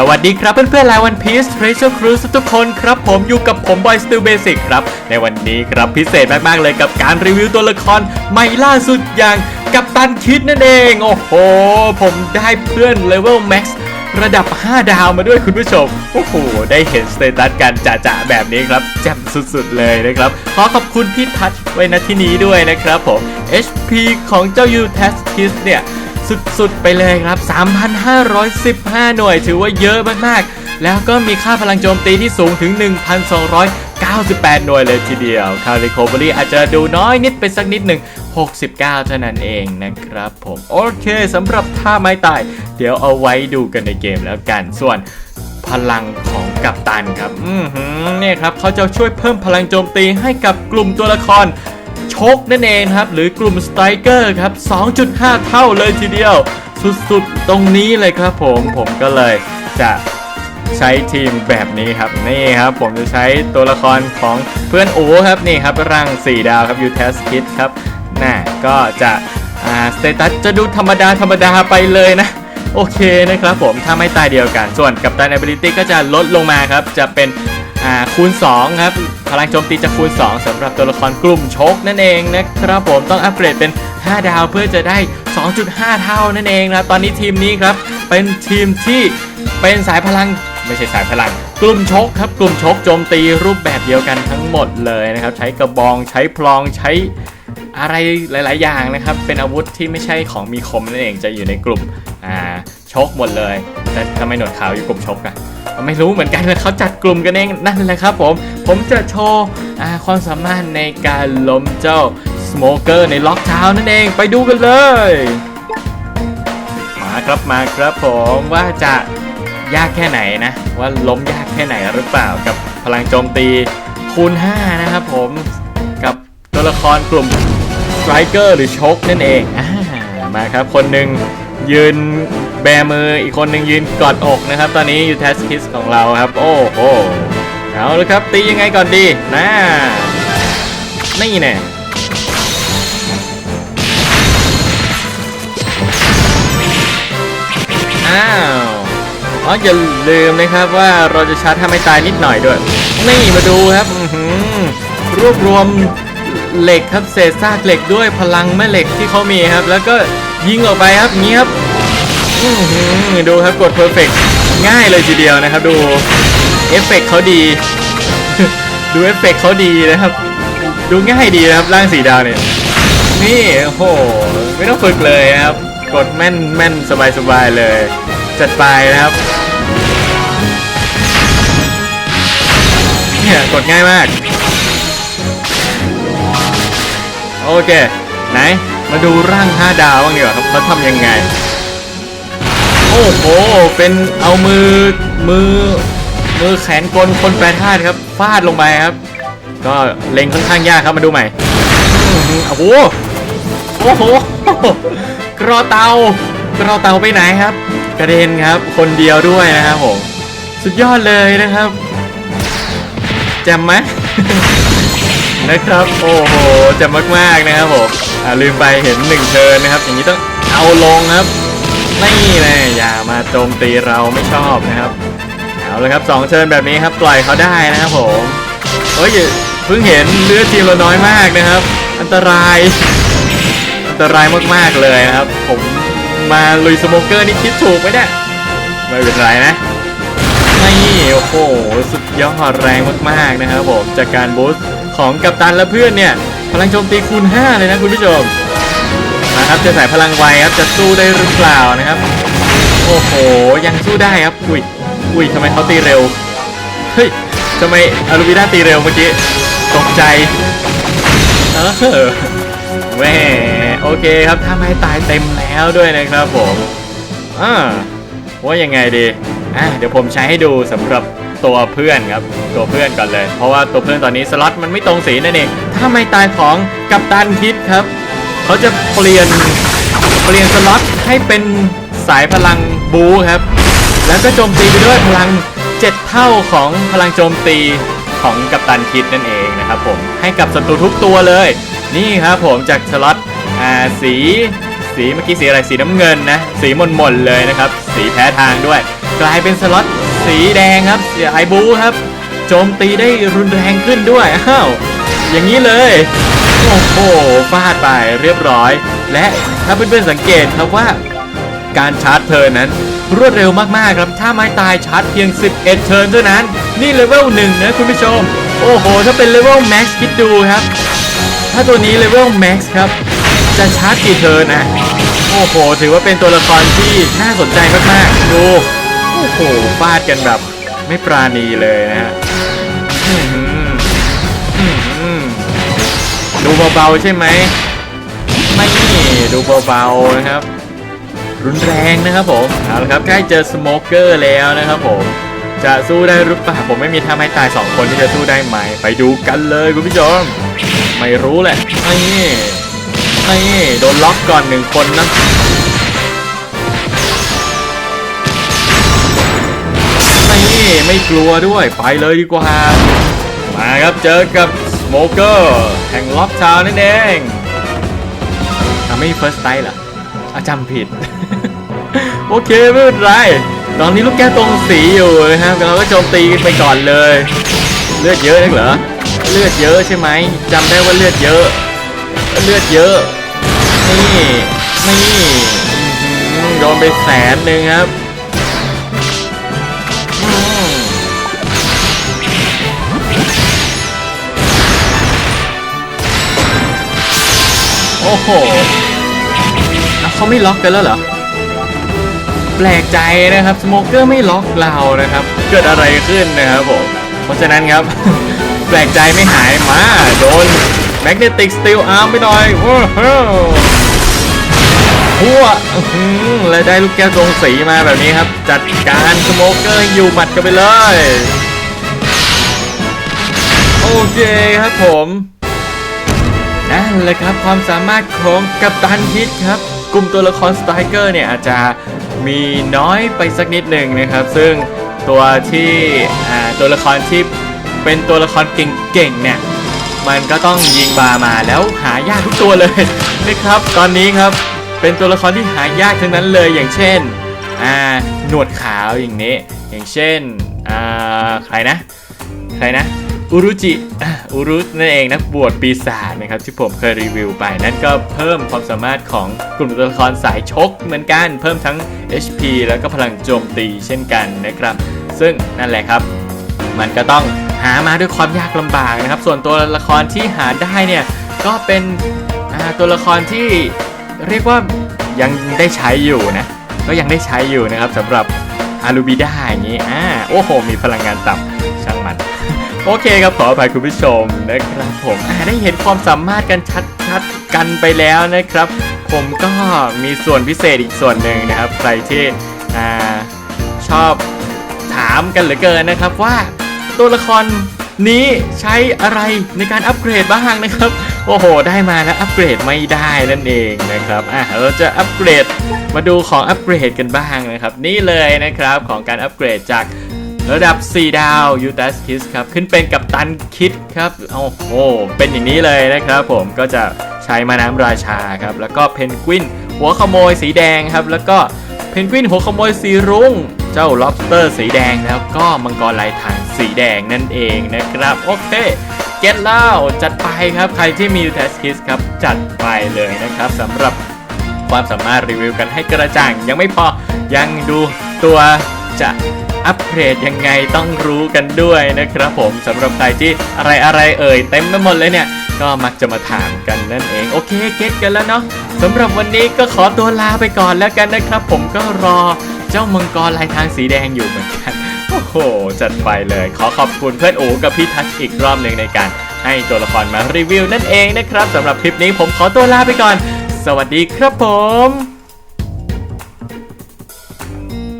สวัสดีครับเพื่อนๆลาวันพีซ Treasure Cruise ทุกคนครับผมอยู่กับผมบอยสตูเบสิกครับ ในวันนี้ครับพิเศษมากๆเลยกับการรีวิวตัวละครใหม่ล่าสุดอย่างกัปตันคิดนั่นเอง โอ้โห ผมได้เพื่อนเลเวลแม็กซ์ระดับ 5 ดาวมาด้วยคุณผู้ชม โอ้โห ได้เห็นสเตตัสกันจะๆแบบนี้ครับแจ่มสุดๆเลยนะครับ ขอขอบคุณพี่ทัชไว้ณที่นี้ด้วยนะครับผม HP ของเจ้ายูทัสคิสเนี่ย สุดๆ ไปเลยครับ 3,515 หน่วยถือว่าเยอะมากๆ แล้วก็มีค่าพลังโจมตีที่สูงถึง 1,298 หน่วยเลยทีเดียวค่า Recovery อาจจะดูน้อยนิดไปสักนิดหนึ่ง 69 เท่านั้นเองนะครับผม โอเคสำหรับท่าไม้ตาย เดี๋ยวเอาไว้ดูกันในเกมแล้วกันส่วนพลังของกัปตันครับ อือหือเนี่ยครับ เขาจะช่วยเพิ่มพลังโจมตีให้กับกลุ่มตัวละคร ชกนั่นเองครับ หรือกลุ่มสไตรเกอร์ครับ 2.5 เท่าเลยทีเดียว สุดๆ ตรงนี้เลยครับผมผมก็เลยจะใช้ทีมแบบนี้ครับ นี่ครับ ผมจะใช้ตัวละครของเพื่อนโอครับ นี่ครับร่าง 4 ดาวครับยูเทสคิดครับน่ะก็จะอ่าสเตตัสจะดูธรรมดาธรรมดาไปเลยนะ โอเคนะครับผมถ้าไม่ตายเดียวกัน ส่วนกับตัน ability ก็จะลดลงมาครับ จะเป็นอ่าคูณ2ครับ พลังโจมตีจะคูณ 2สำหรับตัวละครกลุ่มชกนั่นเองนะครับผมต้องอัปเกรดเป็น 5 ดาวเพื่อจะได้ 2.5 เท่านั่นเองนะตอนนี้ทีมนี้ครับ เป็นทีมที่เป็นสายพลังไม่ใช่สายพลัง กลุ่มชกครับ กลุ่มชกโจมตีรูปแบบเดียวกันทั้งหมดเลยนะครับ ใช้กระบองใช้พลองใช้อะไรหลาย ๆ อย่างนะครับ เป็นอาวุธที่ไม่ใช่ของมีคมนั่นเองจะอยู่ในกลุ่มอ่าชกหมดเลยแต่ทำไมหนวดขาวอยู่กลุ่มชกอะไม่รู้เหมือนกันเลยเขาจัดกลุ่มกันเองนั่นแหละครับผม ผมจะโชว์อ่าความสามารถในการล้มเจ้าสโมเกอร์ในล็อกเท้านั่นเองไปดูกันเลย มาครับมาครับผมว่าจะยากแค่ไหนนะ ว่าล้มยากแค่ไหนหรือเปล่ากับพลังโจมตีคูณ 5 นะครับผมกับตัวละครกลุ่มสไตรเกอร์หรือชกนั่นเองอ่ามาครับคนหนึ่งยืนแบมืออีกคนหนึ่งยืนกอดอกนะครับ ตอนนี้อยู่เทสคิสของเราครับ โอ้โห เอาเลยครับ ตียังไงก่อนดีนะนี่แน่อ้าวอ๋ออย่าลืมนะครับว่าเราจะชาร์จถ้าไม่ตายนิดหน่อยด้วย นี่มาดูครับรวบรวมเหล็กครับเศษซากเหล็กด้วยพลังแม่เหล็กที่เขามีครับ แล้วก็ยิงออกไปครับอย่างนี้ครับดูครับกดเพอร์เฟกง่ายเลยทีเดียวนะครับดู เอฟเฟกเขาดี ดูเอฟเฟกเขาดีนะครับ ดูง่ายดีนะครับร่างสีดาวเนี่ยนี่โอ้โหไม่ต้องฝึกเลยนะครับ กดแม่นแม่นสบายสบายเลย จัดไปนะครับเนี่ยกดง่ายมาก โอเค ไหน มาดูร่าง 5 ดาวบ้างดีกว่าครับเขาทำยังไง โอ้โห เป็นเอามือมือ มือแขนกลคนแปรธาตุครับฟาดลงไปครับ ก็เล็งค่อนข้างยากครับมาดูใหม่อื้หือโอ้โหโอ้โหกรอเตากรอเตาไปไหนครับ กระเด็นครับ คนเดียวด้วยนะครับผมสุดยอดเลยนะครับแจ่มไหมนะครับโอ้โหจ่มมากๆนะครับผมลืมไปเห็นหนึ่งเชิญนะครับ อย่างนี้ต้องเอาลงครับนี่เลยอย่ามาโจมตีเราไม่ชอบนะครับ เอาเลยครับสองเชิญแบบนี้ครับปล่อยเขาได้นะครับผมเฮ้ยเพิ่งเห็นเลือดทีมเราน้อยมากนะครับ อันตราย อันตรายมากๆเลยนะครับ ผมมาลุยสโมเกอร์นี่คิดถูกไหมเนี่ยไม่เป็นไรนะนี่โอ้โหสุดยอดแรงมากๆนะครับผมจากการบูสต์ของกัปตันและเพื่อนเนี่ยพลังโจมตีคูณ 5 เลยนะคุณผู้ชมมาครับจะใส่พลังไวครับจะสู้ได้หรือเปล่านะครับ โอ้โหยังสู้ได้ครับอุ้ย อุ้ยทำไมเขาตีเร็ว เฮ้ยทำไมอารูบิด้าตีเร็วเมื่อกี้ ตกใจ เออแหม่โอเคครับถ้าไม่ตายเต็มแล้วด้วยนะครับผมอ่าว่ายังไงดีอะเดี๋ยวผมใช้ให้ดูสำหรับตัวเพื่อนครับตัวเพื่อนก่อนเลย เพราะว่าตัวเพื่อนตอนนี้สล็อตมันไม่ตรงสีนั่นเองถ้าไม่ตายของกัปตันคิดครับ เขาจะเปลี่ยนเปลี่ยนสล็อตให้เป็นสายพลังบูครับ ก็โจมตีไปด้วยพลัง 7 เท่าของพลังโจมตีของกัปตันคิดนั่นเองนะครับผมให้กับศัตรูทุกตัวเลย นี่ครับผมจากสล็อตอ่าสีสีเมื่อกี้สีอะไรสีน้ำเงินนะสีมนๆเลยนะครับ สีแพ้ทางด้วย กลายเป็นสล็อตสีแดงครับเสียไอบูครับ โจมตีได้รุนแรงขึ้นด้วยอ้าวอย่างนี้เลยโอ้โหฟาดไปเรียบร้อย และถ้าเพื่อนๆสังเกตครับว่า การชาร์จเทิร์นนั้น รวดเร็วมากๆครับถ้าไม้ตายชาร์จเพียง 11 เทิร์นเท่านั้น นี่เลเวลหนึ่งนะคุณผู้ชม โอ้โห ถ้าเป็นเลเวลแม็กซ์คิดดูครับ ถ้าตัวนี้เลเวลแม็กซ์ครับ จะชาร์จกี่เทิร์นอะ โอ้โห ถือว่าเป็นตัวละครที่น่าสนใจมากๆ ดู โอ้โหฟาดกันแบบ ไม่ปราณีเลยนะฮะดูเบาๆใช่ไหม ไม่ดูเบาๆนะครับ รุนแรงนะครับผมเอาละครับใกล้เจอสโมเกอร์แล้วนะครับผมจะสู้ได้หรือเปล่าผมไม่มีท่าไม้ตายสองคนที่จะสู้ได้ไหม ไปดูกันเลยคุณผู้ชมไม่รู้แหละนี่นี่โดนล็อกก่อนหนึ่งคนนะนี่ไม่กลัวด้วยไปเลยดีกว่า มาครับเจอกับสโมเกอร์แห่งล็อกชาวนั่นเองทำไม่เฟิร์สไตล์เหรอ อาจำผิด โอเคไม่เป็นไร ตอนนี้ลูกแก้วตรงสีอยู่นะครับเราก็โจมตีกันไปก่อนเลย เลือดเยอะนักเหรอ เลือดเยอะใช่ไหมจำได้ว่าเลือดเยอะ เลือดเยอะ นี่นี่อื้อหือโดนไปแสนหนึ่งครับโอ้โห เขาไม่ล็อกกันแล้วเหรอ แปลกใจนะครับสโมเกอร์ไม่ล็อกเรานะครับ เกิดอะไรขึ้นนะครับผม เพราะฉะนั้นครับ แปลกใจไม่หายมาโดนแมกเนติกสตีลอาร์มไปหน่อยว้าวัวอื้อหือและได้ลูกแก้วตรงสีมาแบบนี้ครับ จัดการสโมเกอร์อยู่หมัดกันไปเลย โอเคครับผมนั่นแหละครับความสามารถของกัปตันฮิตครับ กลุ่มตัวละครสไตรเกอร์เนี่ยอาจจะมีน้อยไปสักนิดหนึ่งนะครับ ซึ่งตัวที่ตัวละครที่เป็นตัวละครเก่งๆเนี่ยมันก็ต้องยิงบามาแล้วหายากทุกตัวเลยนะครับ ตอนนี้ครับเป็นตัวละครที่หายากทั้งนั้นเลยอย่างเช่นอ่าหนวดขาวอย่างนี้ อย่างเช่นอ่าใครนะ ใครนะ อุรุจิอุรุนั่นเองนักบวชปีศาจนะครับที่ผมเคยรีวิวไป นั่นก็เพิ่มความสามารถของกลุ่มตัวละครสายชกเหมือนกัน เพิ่มทั้ง HP แล้วก็พลังโจมตีเช่นกันนะครับ ซึ่งนั่นแหละครับ มันก็ต้องหามาด้วยความยากลำบากนะครับ ส่วนตัวละครที่หาได้เนี่ยก็เป็นตัวละครที่เรียกว่ายังได้ใช้อยู่นะก็ยังได้ใช้อยู่นะครับสำหรับอารูบิด้าอย่างนี้อ่าโอ้โห มีพลังงานต่ำ โอเคครับขออภัยคุณผู้ชมนะครับผมได้เห็นความสามารถกันชัดๆกันไปแล้วนะครับ ผมก็มีส่วนพิเศษอีกส่วนหนึ่งนะครับ ใครที่อชอบถามกันเหลือเกินนะครับว่าตัวละครนี้ใช้อะไรในการอัปเกรดบ้างนะครับ โอ้โห ได้มาแล้วอัปเกรดไม่ได้นั่นเองนะครับอะเราจะอัปเกรดมาดูของอัปเกรดกันบ้างนะครับ นี่เลยนะครับของการอัปเกรดจาก ระดับ 4 ดาวยูตัสคิสครับ ขึ้นเป็นกัปตันคิดครับ โอ้โห เป็นอย่างนี้เลยนะครับผมก็จะใช้มาน้ำราชาครับ แล้วก็เพนกวินหัวขโมยสีแดงครับ แล้วก็เพนกวินหัวขโมยสีรุง้ง เจ้าล็อบสเตอร์สีแดง แล้วก็มังกรลายทางสีแดงนั่นเองนะครับ โอเคเก็ตเล่าจัดไปครับ ใครที่มียูตัสคิสครับ จัดไปเลยนะครับสำหรับความสามารถรีวิวกันให้กระจ่างยังไม่พอยังดูตัว จะอัปเกรดยังไงต้องรู้กันด้วยนะครับผมสำหรับใครที่อะไรอะไรเอ่ยเต็มไปหมดเลยเนี่ยก็มักจะมาถามกันนั่นเอง โอเคเก็ตกันแล้วเนาะสำหรับวันนี้ก็ขอตัวลาไปก่อนแล้วกันนะครับ ผมก็รอเจ้ามังกรลายทางสีแดงอยู่เหมือนกัน โอ้โห จัดไปเลย ขอขอบคุณเพื่อนโอ๋กับพี่ทัชอีกรอบหนึ่งในการให้ตัวละครมารีวิวนั่นเองนะครับสำหรับคลิปนี้ผมขอตัวลาไปก่อน สวัสดีครับผม